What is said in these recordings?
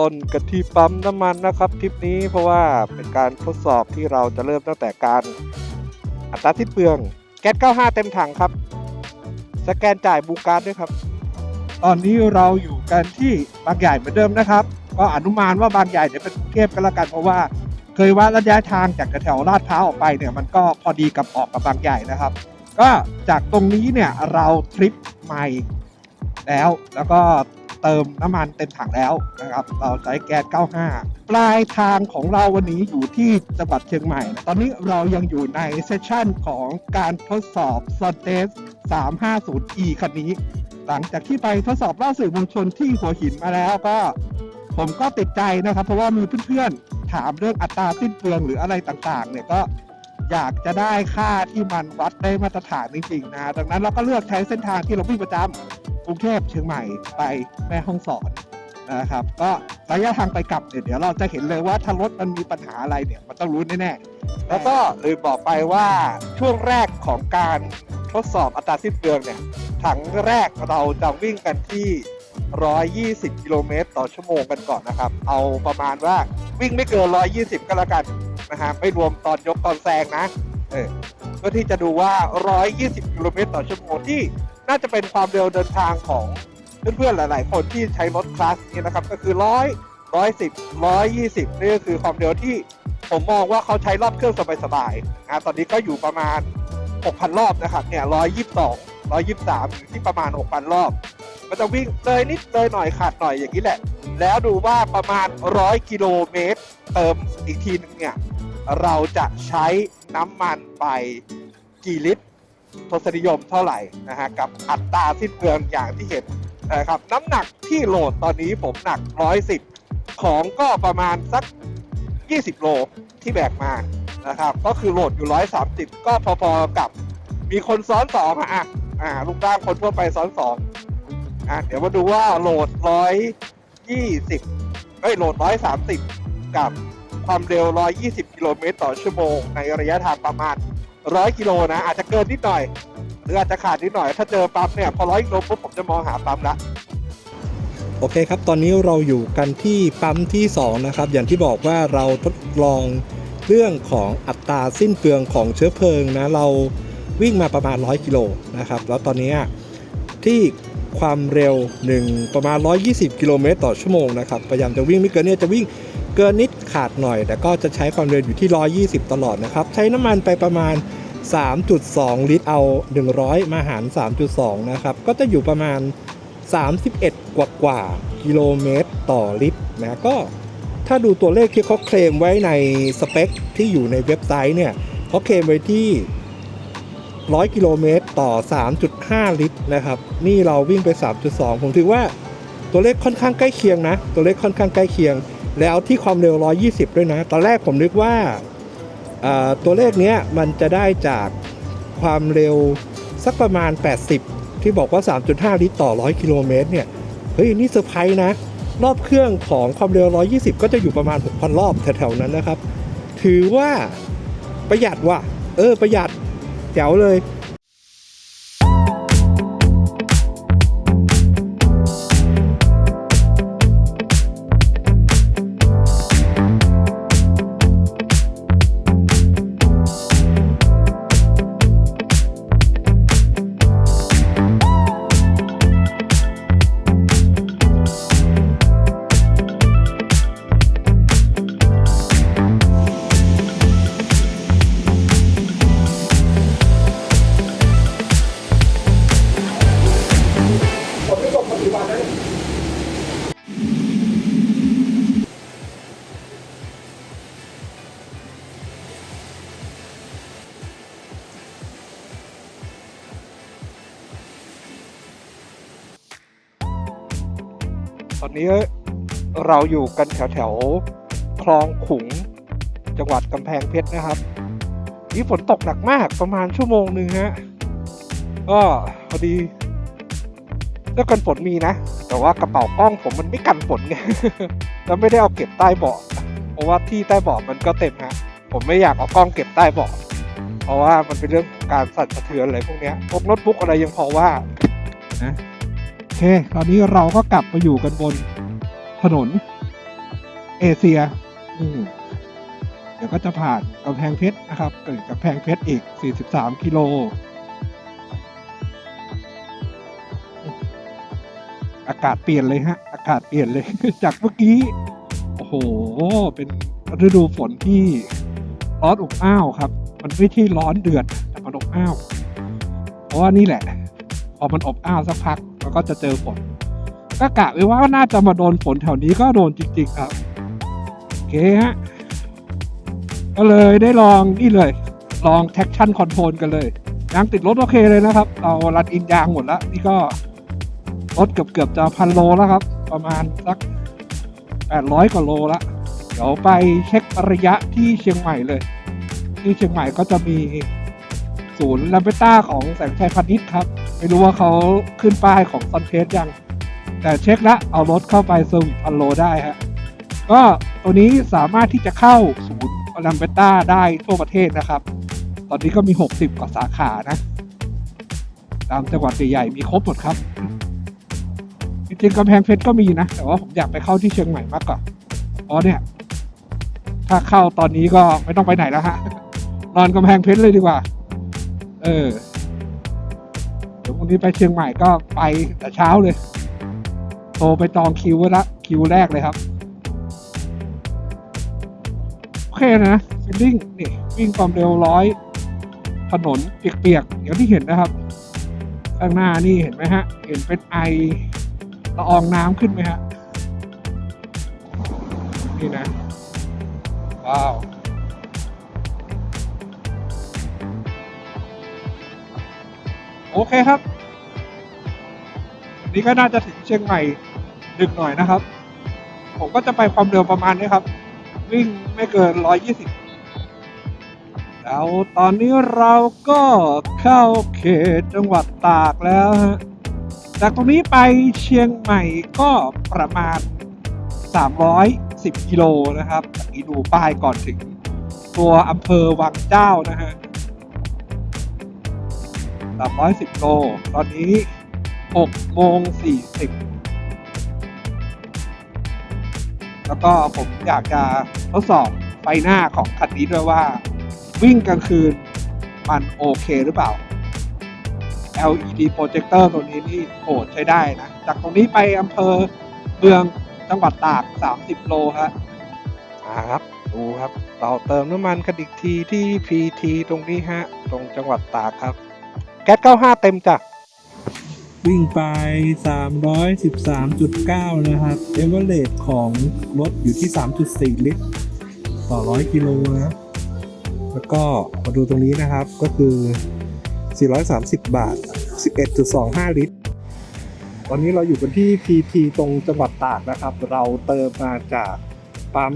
ต้นกันที่ปั๊มน้ำมันนะครับทริปนี้เพราะว่าเป็นการทดสอบที่เราจะเริ่มตั้งแต่การอัตราสิ้เปลืองแก๊ส 95 เต็มถังครับ สแกนจ่ายบูการ์ดด้วยครับ ตอนนี้เราอยู่กันที่บางใหญ่เหมือนเดิมนะครับ ก็อนุมานว่าบางใหญ่เนี่ยเป็นกรุงเทพกันละกันเพราะว่า เคยวัดระยะทางจากแถวลาดพร้าวออกไปเนี่ยมันก็พอดีกับออกกับบางใหญ่นะครับ ก็จากตรงนี้เนี่ยเราทริปใหม่แล้วแล้วก็ เติมน้ำมันเต็มถังแล้วนะครับ เราใช้แก๊ส 95 ปลายทางของเราวันนี้อยู่ที่จังหวัดเชียงใหม่นะตอนนี้เรายังอยู่ในเซสชั่นของการทดสอบ s o t e s 350e คันนี้ หลังจากที่ไปทดสอบล่าสื่อมวลชนที่หัวหินมาแล้วก็ ผมก็ติดใจนะครับ เพราะว่ามีเพื่อนๆถามเรื่องอัตราสิ้นเปลืองหรืออะไรต่างๆ เนี่ยก็อยากจะได้ค่าที่มันวัดได้มาตรฐานจริงๆนะ ดังนั้นเราก็เลือกใช้เส้นทางที่เราวิ่งประจำ กรุงเทพเชียงใหม่ไปแม่ฮ่องสอนนะครับ ก็ระยะทางไปกลับเนี่ยเดี๋ยวเราจะเห็นเลยว่าถ้ารถมันมีปัญหาอะไรเนี่ยมันต้องรู้แน่ๆแล้วก็ลืมบอกไปว่าช่วงแรกของการทดสอบอัตราสิ้นเปลืองเนี่ยถังแรกเราจะวิ่งกันที่ 120 กิโลเมตรต่อชั่วโมงกันก่อนนะครับ เอาประมาณว่าวิ่งไม่เกิน 120 ก็แล้วกันนะฮะไม่รวมตอนยกตอนแซงนะเออเพื่อที่จะดูว่า 120 กิโลเมตรต่อชั่วโมงที่ น่าจะเป็นความเร็วเดินทางของเพื่อนๆหลาย ๆ คนที่ใช้รถคลาสนี้นะครับ ก็คือ100 110 120นี่ก็คือความเร็วที่ผมมองว่าเขาใช้รอบเครื่องสบายๆนะตอนนี้ก็อยู่ประมาณ 6,000 รอบนะครับเนี่ย122 123อยู่ที่ประมาณ 6,000 รอบ มันจะวิ่งเลยนิดเลยหน่อยขาดหน่อยอย่างนี้แหละ แล้วดูว่าประมาณ100กิโลเมตร เติมอีกทีหนึงเนี่ยเราจะใช้น้ำมันไปกี่ลิตร ทศนิยมเท่าไหร่นะฮะกับอัตราสิ้นเปลืองอย่างที่เห็นนะครับน้ำหนักที่โหลดตอนนี้ผมหนัก 110 ของก็ประมาณสัก 20 โลที่แบกมานะครับก็คือโหลดอยู่ 130 ก็พอๆกับมีคนซ้อนสองอะอะอ่าลูกจ้างคนทั่วไปซ้อนสองอะเดี๋ยวมาดูว่าโหลดร้อยยี่สิบเอ้ยโหลดร้อยสามสิบกับความเร็วร้อยยี่สิบกิโลเมตรต่อชั่วโมงในระยะทางประมาณ ร้อยกิโลนะ อาจจะเกินนิดหน่อย หรืออาจจะขาดนิดหน่อย ถ้าเจอปั๊มเนี่ยพอร้อยกิโลปุ๊บผมจะมองหาปั๊มละโอเคครับ ตอนนี้เราอยู่กันที่ปั๊มที่ 2 นะครับ อย่างที่บอกว่าเราทดลองเรื่องของอัตราสิ้นเปลืองของเชื้อเพลิงนะ เราวิ่งมาประมาณ 100 กิโลนะครับ แล้วตอนนี้ที่ความเร็ว 1 ประมาณ 120 กิโลเมตรต่อชั่วโมงนะครับ พยายามจะวิ่งไม่เกินเนี่ยจะวิ่ง เกินนิดขาดหน่อย แต่ก็จะใช้ความเร็วอยู่ที่ 120 ตลอดนะครับ ใช้น้ำมันไปประมาณ 3.2 ลิตรเอา 100 มาหาร 3.2 นะครับ ก็จะอยู่ประมาณ 31 กว่ากว่ากิโลเมตรต่อลิตรนะก็ถ้าดูตัวเลขที่เขาเคลมไว้ในสเปคที่อยู่ในเว็บไซต์เนี่ยเขาเคลมไว้ที่ 100 กิโลเมตรต่อ 3.5 ลิตรนะครับ นี่เราวิ่งไป 3.2 ผมถือว่าตัวเลขค่อนข้างใกล้เคียงนะ ตัวเลขค่อนข้างใกล้เคียง แล้วที่ความเร็ว 120 ด้วยนะ ตอนแรกผมนึกว่าตัวเลขเนี้ยมันจะได้จากความเร็วสักประมาณ 80 ที่บอกว่า 3.5 ลิตรต่อ 100 กิโลเมตรเนี่ย เฮ้ย นี่เซอร์ไพรส์นะ รอบเครื่องของความเร็ว 120 ก็จะอยู่ประมาณ 6,000 รอบแถวๆนั้นนะครับ ถือว่าประหยัดว่ะ เออ ประหยัดแจ๋วเลย อนนี้เราอยู่กันแถวแถวคลองขุง จังหวัดกำแพงเพชรนะครับนี่ฝนตกหนักมากประมาณชั่วโมงหนึ่งฮะก็พอดีเสื้อกันฝนมีนะ แต่ว่ากระเป๋ากล้องผมมันไม่กันฝนไงแล้วไม่ได้เอาเก็บใต้เบาะเพราะว่าที่ใต้เบาะมันก็เต็มฮะผมไม่อยากเอากล้องเก็บใต้เบาะเพราะว่ามันเป็นเรื่องของการสั่นสะเทือนอะไรพวกนี้พวกโน้ตบุ๊กอะไรยังพอว่านะ เค ตอนนี้เราก็กลับมาอยู่กันบนถนนเอเชีย อืมเดี๋ยวก็จะผ่านกำแพงเพชรนะครับเกิดกำแพงเพชรอีก 43 กิโล อากาศเปลี่ยนเลยฮะ อากาศเปลี่ยนเลย จากเมื่อกี้ โอ้โห เป็นฤดูฝนที่ร้อนอบอ้าวครับ มันไม่ใช่ร้อนเดือด แต่มันอบอ้าว เพราะว่านี่แหละ พอมันอบอ้าวสักพัก มันก็จะเจอฝนก็กะไว้ว่าน่าจะมาโดนฝนแถวนี้ก็โดนจริงๆครับโอเคฮะก็เลยได้ลองนี่เลย ลอง traction control กันเลยยางติดรถโอเคเลยนะครับ เรารัดอินยางหมดแล้ว นี่ก็รถเกือบเกือบๆจะพันโลแล้วครับ ประมาณสักแปดร้อยกว่าโลละเดี๋ยวไปเช็คระยะที่เชียงใหม่เลย ที่เชียงใหม่ก็จะมีศูนย์ลาเบต้าของแสงชัยพาณิชย์ครับ ไม่รู้ว่าเขาขึ้นป้ายของซอนเทสยัง แต่เช็คละเอารถเข้าไปเซอร์วิสพันโลได้ฮะก็ตัวนี้สามารถที่จะเข้าศูนย์ลัมเบต้าได้ทั่วประเทศนะครับ ตอนนี้ก็มี 60 กว่าสาขานะ ตามจังหวัดใหญ่ๆมีครบหมดครับ จริงๆกำแพงเพชรก็มีนะ แต่ว่าผมอยากไปเข้าที่เชียงใหม่มากกว่าเพราะเนี่ย ถ้าเข้าตอนนี้ก็ไม่ต้องไปไหนแล้วฮะนอนกำแพงเพชรเลยดีกว่า เออ วพรุ่งนี้ไปเชียงใหม่ก็ไปแต่เช้าเลย โทรไปจองคิวไว้ละคิวแรกเลยครับ โอเคนะฟิลลิ่งนี่วิ่งความเร็วร้อยถนนเปียกๆอย่างที่เห็นนะครับ ข้างหน้านี่เห็นไหมฮะ เห็นเป็นไอละอองน้ำขึ้นไหมฮะ นี่นะ ว้าวโอเคครับ นี่ก็น่าจะถึงเชียงใหม่ดึกหน่อยนะครับ ผมก็จะไปความเร็วประมาณนี้ครับ วิ่งไม่เกิน 120 แล้วตอนนี้เราก็เข้าเขตจังหวัดตากแล้วฮะจากตรงนี้ไปเชียงใหม่ก็ประมาณ 310 กิโลนะครับอันนี้ดูป้ายก่อนถึงตัวอำเภอวังเจ้านะฮะ310 โล ตอนนี้ 6โมง40แล้วก็ผมอยากจะทดสอบไฟหน้าของคันนี้ด้วยว่า วิ่งกลางคืนมันโอเคหรือเปล่า LED projector ตัวนี้นี่โหดใช้ได้นะ จากตรงนี้ไปอำเภอเมืองจังหวัดตาก 30 โลฮะอ่าครับดูครับ เราเติมน้ำมันกันอีกทีที่ PT ตรงนี้ฮะ ตรงจังหวัดตากครับ แก๊ส 95 เต็มจ้ะ วิ่งไป 313.9 นะครับ เอเวอเรสของรถอยู่ที่ 3.4 ลิตร ต่อ 100 กิโลนะแล้วก็มาดูตรงนี้นะครับก็คือ 430 บาท 11.25 ลิตร ตอนนี้เราอยู่กันที่ PT ตรงจังหวัดตากนะครับ เราเติมมาจากปั๊ม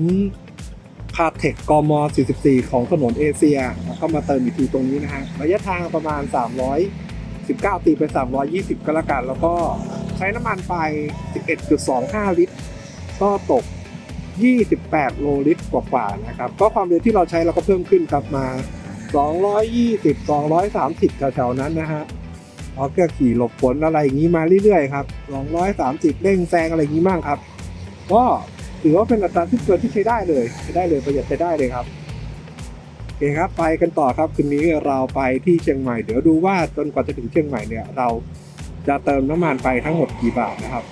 คาเทคกม 44 ของถนนเอเชียแล้วก็มาเติมอีกทีตรงนี้นะฮะ ระยะทางประมาณ 19 ตีไป 320 ก็แล้วกัน แล้วก็ใช้น้ำมันไป 11.25 ลิตร ก็ตก 28 โลลิตรกว่าๆนะครับ ก็ความเร็วที่เราใช้เราก็เพิ่มขึ้นกลับมา 220 230 แถวๆนั้นนะฮะเราก็ขี่หลบฝนอะไรอย่างนี้มาเรื่อยๆครับ 230 เร่งแซงอะไรอย่างนี้มั่งครับ ก็ถือว่าเป็นอัตราที่เกินที่ใช้ได้เลยใช้ได้เลยประหยัดใช้ได้เลยครับ อเคครับไปกันต่อครับคืนนี้เราไปที่เชียงใหม่ เดี๋ยวดูว่าจนกว่าจะถึงเชียงใหม่เนี่ยเราจะเติมน้ำมันไปทั้งหมดกี่บาทนะครับ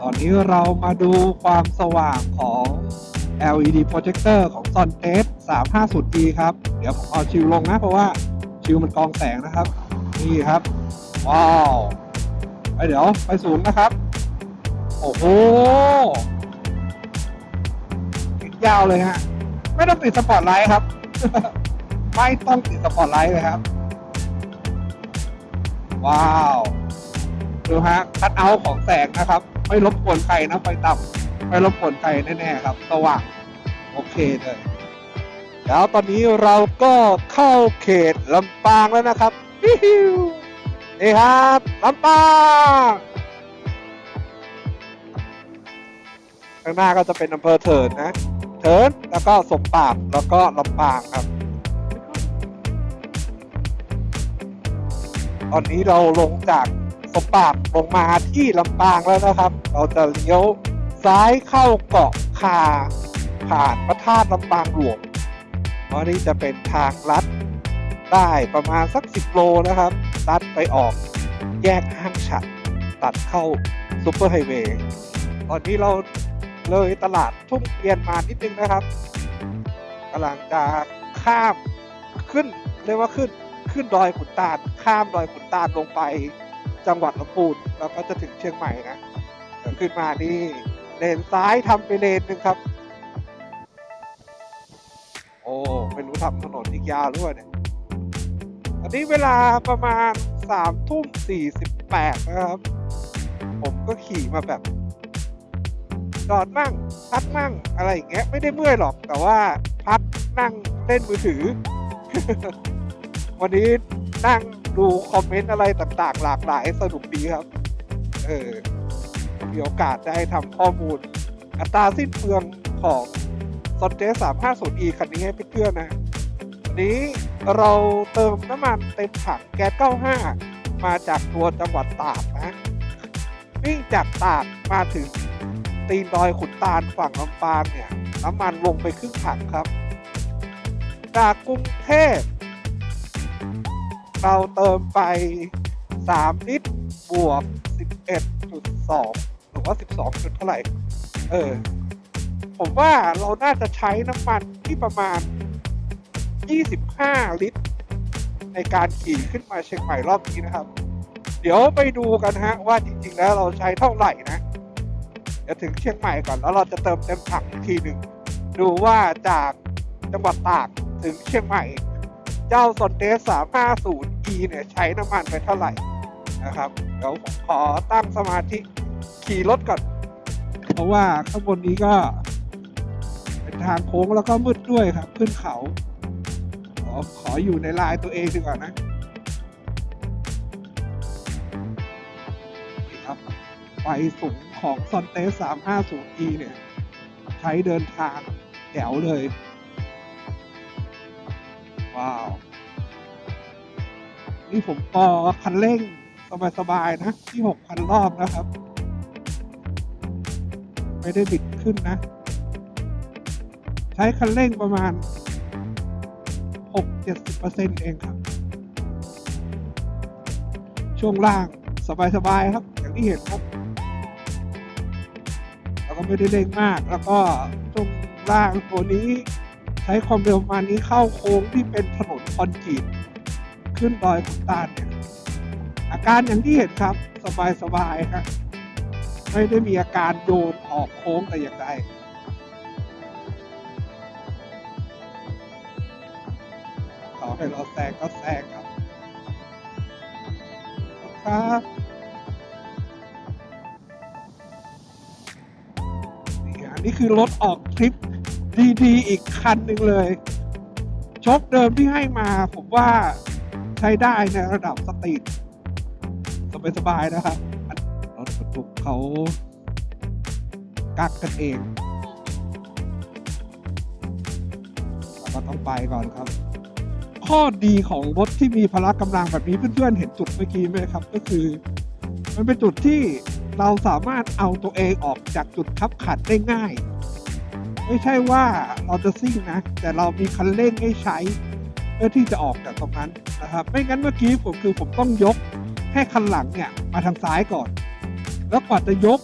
ตอนนี้เรามาดูความสว่างของ LED projector ของ s o n t e s 350D ครับ เดี๋ยวผมเอาชิวลงนะ เพราะว่าชิวมันกองแสงนะครับ นี่ครับ ว้าวไปเดี๋ยวไปศูนย์นะครับ โอ้โหติดยาวเลยฮะ ไม่ต้องติดสปอตไลท์ครับ ไม่ต้องติดสปอตไลท์เลยครับ ว้าว ดูฮะ คัดเอาของแสงนะครับ ไม่รบกวนใครนะไฟต่ำไม่รบกวนใครแน่ๆครับ สว่าง โอเคเลย แล้วตอนนี้เราก็เข้าเขตลำปางแล้วนะครับฮิวนี่ครับลำปางข้างหน้าก็จะเป็นอำเภอเถินนะ เถินแล้วก็สมปากแล้วก็ลำปางครับ ตอนนี้เราลงจากสมปากลงมาที่ลำปางแล้วนะครับ เราจะเลี้ยวซ้ายเข้าเกาะคาผ่านพระธาตุลำปางหลวงเพราะนี่จะเป็นทางลัดได้ประมาณสัก 10 โลนะครับ ลัดไปออกแยกห้างฉัด ตัดเข้าซุปเปอร์ไฮเวย์ ตอนนี้เรา เลยตลาดทุ่งเกียนมานิดนึงนะครับกำลังจะข้ามขึ้นเรียกว่าขึ้นขึ้นดอยขุนตาลข้ามดอยขุนตาลลงไปจังหวัดลำพูนแล้วก็จะถึงเชียงใหม่นะขึ้นมานี่เลนซ้ายทำไปเลนหนึ่งครับ โอ้ไม่รู้ทำถนนอีกยาวหรือเปล่าเนี่ยตอนนี้เวลาประมาณสามทุ่มสี่สิบแปดนะครับ ผมก็ขี่มาแบบ จอดมั่งพักมั่งอะไรอย่างเงี้ยไม่ได้เมื่อยหรอกแต่ว่าพักนั่งเล่นมือถือ วันนี้นั่งดูคอมเมนต์อะไรต่างๆ หลากหลายสนุกดีครับ เออมีโอกาสได้ทำข้อมูล อัตราสิ้นเปลืองของซอนเจ350 e คันนี้ให้เพื่อนๆนะวันนี้เราเติมน้ำมันเต็มถังแก๊ส95มาจากตัวจังหวัดตากนะวิ่งจากตากมาถึง ตีนดอยขุนตาลฝั่งลำปางเนี่ยน้ำมันลงไปครึ่งถังครับ จากกรุงเทพเราเติมไป 3 ลิตรบวก 11.2 หรือว่า 12จุดเท่าไหร่ เออ ผมว่าเราน่าจะใช้น้ำมันที่ประมาณ 25 ลิตร ในการขี่ขึ้นมาเชียงใหม่รอบนี้นะครับ เดี๋ยวไปดูกันฮะว่าจริงๆแล้วเราใช้เท่าไหร่นะ เดี๋ยวถึงเชียงใหม่ก่อนแล้วเราจะเติมเต็มถังอีกทีหนึ่งดูว่าจากจังหวัดตากถึงเชียงใหม่ เจ้าซอนเดส 350e เนี่ยใช้น้ำมันไปเท่าไหร่นะครับเดี๋ยวผมขอตั้งสมาธิขี่รถก่อน เพราะว่าข้างบนนี้ก็ เป็นทางโค้งแล้วก็มืดด้วยครับ ขึ้นเขา ขอขออยู่ในลายตัวเองดีกว่านะครับไฟสูง ของซอนเตส 350e เนี่ย ใช้เดินทางแถวเลย ว้าว นี่ผมปอคันเร่ง สบาย ๆ นะ ที่ 6,000 รอบนะครับ ไม่ได้บิดขึ้นนะ ใช้คันเร่งประมาณ 6-70%เองครับ ช่วงล่างสบาย ๆ ครับ อย่างที่เห็นครับ ก็ไม่ได้เร่งมาก แล้วก็ช่วงล่างตัวนี้ ใช้ความเร็วประมาณนี้เข้าโค้งที่เป็นถนนคอนกรีตขึ้นดอยขุนตาลเนี่ยอาการอย่างที่เห็นครับสบายๆครับไม่ได้มีอาการโยนออกโค้งแต่อย่างใดขอให้เราแซงก็แซงครับคุณครับ นี่คือรถออกทริปดีๆ อีกคันหนึ่งเลยชกเดิมที่ให้มาผมว่าใช้ได้ในระดับสตรีทสบายๆนะครับรถบรรทุกเขากักกันเองเราก็ต้องไปก่อนครับ ข้อดีของรถที่มีพละกำลังแบบนี้เพื่อนๆเห็นจุดเมื่อกี้ไหมครับ ก็คือ มันเป็นจุดที่ เราสามารถเอาตัวเองออกจากจุดขับขันได้ง่าย ไม่ใช่ว่าเราจะซิ่งนะ แต่เรามีคันเร่งให้ใช้ เพื่อที่จะออกจากตรงนั้นนะครับ ไม่งั้นเมื่อกี้ผมคือผมต้องยกให้คันหลังเนี่ยมาทางซ้ายก่อน แล้วกว่าจะยก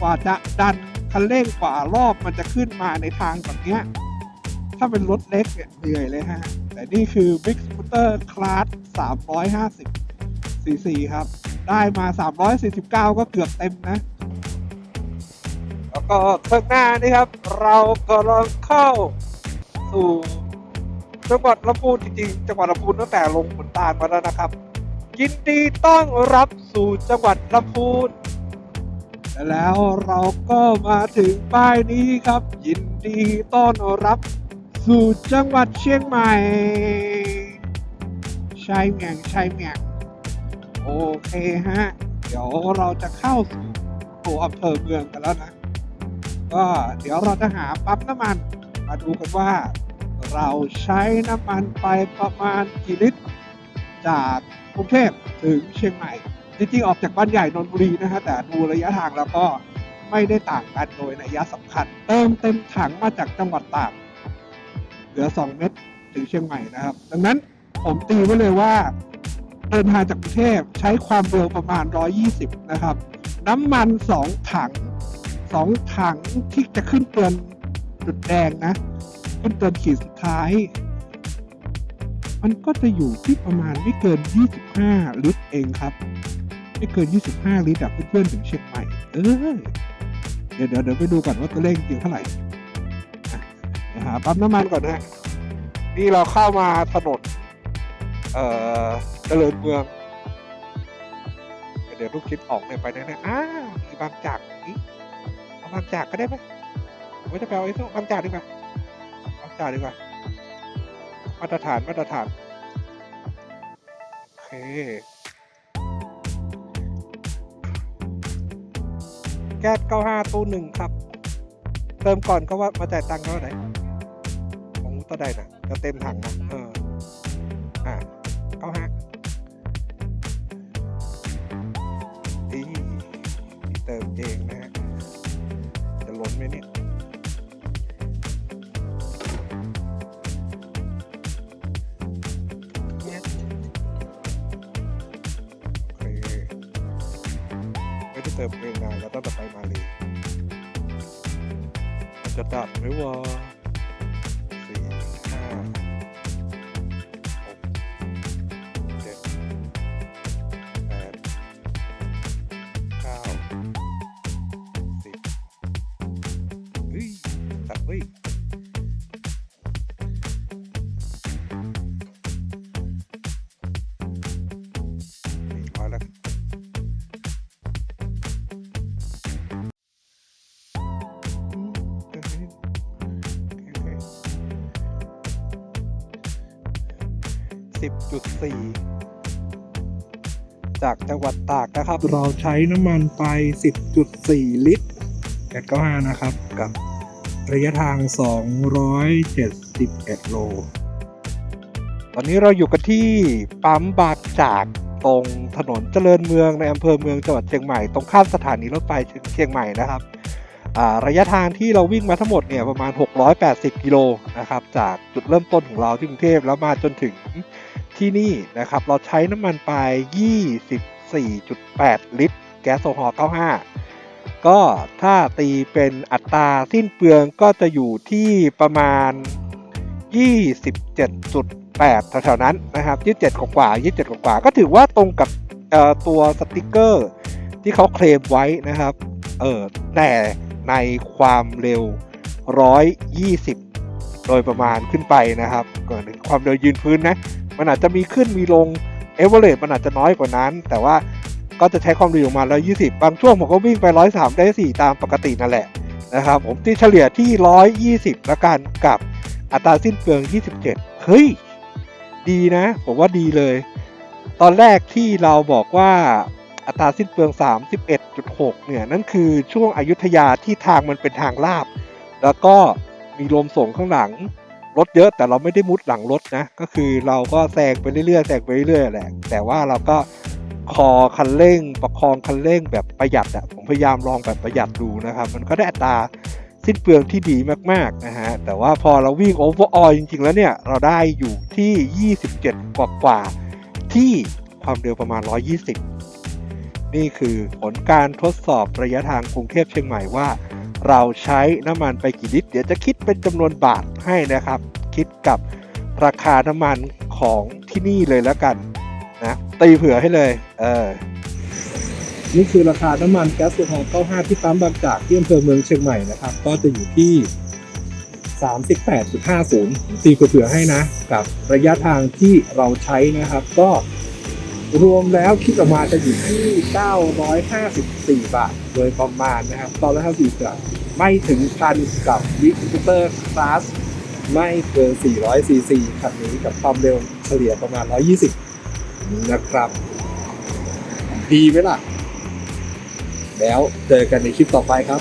กว่าจะดันคันเร่งกว่ารอบมันจะขึ้นมาในทางแบบนี้ถ้าเป็นรถเล็กเนี่ยเหนื่อยเลยฮะ แต่นี่คือ Big Scooter Class 350 cc ครับ ได้มา 349 ก็เกือบเต็มนะ แล้วก็ข้างหน้านี่ครับ เรากำลังเข้าสู่จังหวัดลำพูนจริงๆ จังหวัดลำพูนตั้งแต่ลงขุนตาลมาแล้วนะครับ ยินดีต้อนรับสู่จังหวัดลำพูนแล้วเราก็มาถึงป้ายนี้ครับ ยินดีต้อนรับสู่จังหวัดเชียงใหม่ชายเมียงชายเมียง โอเคฮะ เดี๋ยวเราจะเข้าสู่ตัวอำเภอเมืองกันแล้วนะ ก็เดี๋ยวเราจะหาปั๊มน้ำมัน มาดูกันว่า เราใช้น้ำมันไปประมาณกี่ลิตร จากกรุงเทพถึงเชียงใหม่ จริงๆ ออกจากบ้านใหญ่นนบุรีนะฮะ แต่ดูระยะทางแล้วก็ไม่ได้ต่างกันโดยนัยสำคัญ เติมเต็มถังมาจากจังหวัดตากเหลือ 2 เม็ดถึงเชียงใหม่นะครับ ดังนั้นผมตีไว้เลยว่า เดินทางจากกรุงเทพใช้ความเร็วประมาณ 120 นะครับ น้ำมัน 2 ถัง 2 ถังที่จะขึ้นเตือนจุดแดงนะ ขึ้นเตือนขีดสุดท้าย มันก็จะอยู่ที่ประมาณไม่เกิน 25 ลิตรเองครับ ไม่เกิน 25 ลิตรอะเพื่อนๆถึงเชียงใหม่ เออเดี๋ยวเดี๋ยวไปดูก่อนว่าตัวเลขจริงเท่าไหร่อะเดี๋ยวหาปั๊มน้ำมันก่อนนะฮะนี่เราเข้ามาถนน เจริญเมืองเดี๋ยวลูกคิดออกเนี่ยไปแน่ๆอ้าวมีบางจากนี่เอาบางจากก็ได้ไหมผมจะไปเอาไอ้พวกบางจากดีกว่าบางจากดีกว่า มาตรฐานมาตรฐานโอเคแก๊ส95ตู้หนึ่งครับ เติมก่อนก็ว่ามาจ่ายตังค์เท่าไหร่ของตัวใดนะจะเต็มถังนะเออ เติมเองนะฮะจะล้นไหมเนี่ยเคไม่ได้เติมเองนะแล้วตั้งแต่ไปมาเลยจะดับไหมวะ 10.4 จากจังหวัดตากนะครับ เราใช้น้ำมันไป 10.4 ลิตร895 นะครับ กับระยะทาง 271 โล ตอนนี้เราอยู่กันที่ปั๊มบากจากตรงถนนเจริญเมืองในอำเภอเมืองจังหวัดเชียงใหม่ ตรงข้ามสถานีรถไฟเชียงใหม่นะครับระยะทางที่เราวิ่งมาทั้งหมดเนี่ยประมาณ 680 กิโลนะครับ จากจุดเริ่มต้นของเราที่กรุงเทพแล้วมาจนถึง ที่นี่นะครับเราใช้น้ำมันไป 24.8 ลิตร แก๊สโซฮอล์95 ก็ถ้าตีเป็นอัตราสิ้นเปลืองก็จะอยู่ที่ประมาณ 27.8แถวๆนั้นนะครับ27กว่า27กว่า ก็ถือว่าตรงกับตัวสติกเกอร์ที่เขาเคลมไว้นะครับ เออแต่ในความเร็ว 120 โดยประมาณขึ้นไปนะครับก่อนถึงความเร็วยืนพื้นนะ มันอาจจะมีขึ้นมีลงเอเวอร์เรสมันอาจจะน้อยกว่านั้น แต่ว่าก็จะใช้ความเร็วอยู่ประมาณ120 บางช่วงผมก็วิ่งไป 103 ได้ 4 ตามปกตินั่นแหละนะครับผมตีเฉลี่ยที่ 120 ละกันกับอัตราสิ้นเปลือง 27 เฮ้ย ดีนะ ผมว่าดีเลย ตอนแรกที่เราบอกว่าอัตราสิ้นเปลือง 31.6 เนี่ย นั่นคือช่วงอายุทยาที่ทางมันเป็นทางลาบ แล้วก็มีลมส่งข้างหลัง รถเยอะแต่เราไม่ได้มุดหลังรถนะ ก็คือเราก็แซงไปเรื่อยๆแซงไปเรื่อยๆแหละแต่ว่าเราก็คอคันเร่ง ประคองคันเร่งแบบประหยัดอะผมพยายามลองแบบประหยัดดูนะครับ มันก็ได้อัตราสิ้นเปลืองที่ดีมากๆนะฮะแต่ว่าพอเราวิ่งโอเวอร์ออจริงๆ แล้วเนี่ย เราได้อยู่ที่ 27 กว่ากว่าๆที่ความเร็วประมาณ 120 นี่คือผลการทดสอบระยะทางกรุงเทพเชียงใหม่ว่า เราใช้น้ำมันไปกี่ลิตร เดี๋ยวจะคิดเป็นจำนวนบาทให้นะครับ คิดกับราคาน้ำมันของที่นี่เลยแล้วกันนะตีเผื่อให้เลย เออนี่คือราคาน้ำมันแก๊สโซฮอล์95 ที่ปั๊มบางจากที่อำเภอเมืองเชียงใหม่นะครับ ก็จะอยู่ที่ 38.50ตีเผื่อให้นะ กับระยะทางที่เราใช้นะครับ ก็ รวมแล้วคิดออกมาจะอยู่ที่ 954 บาท โดยประมาณนะครับตอนละ54บาทไม่ถึงพันกับวิกเตอร์คลาสไม่เกิน 400 ซีซีคันนี้กับความเร็วเฉลี่ยประมาณ 120 นะครับ ดีไหมล่ะ แล้วเจอกันในคลิปต่อไปครับ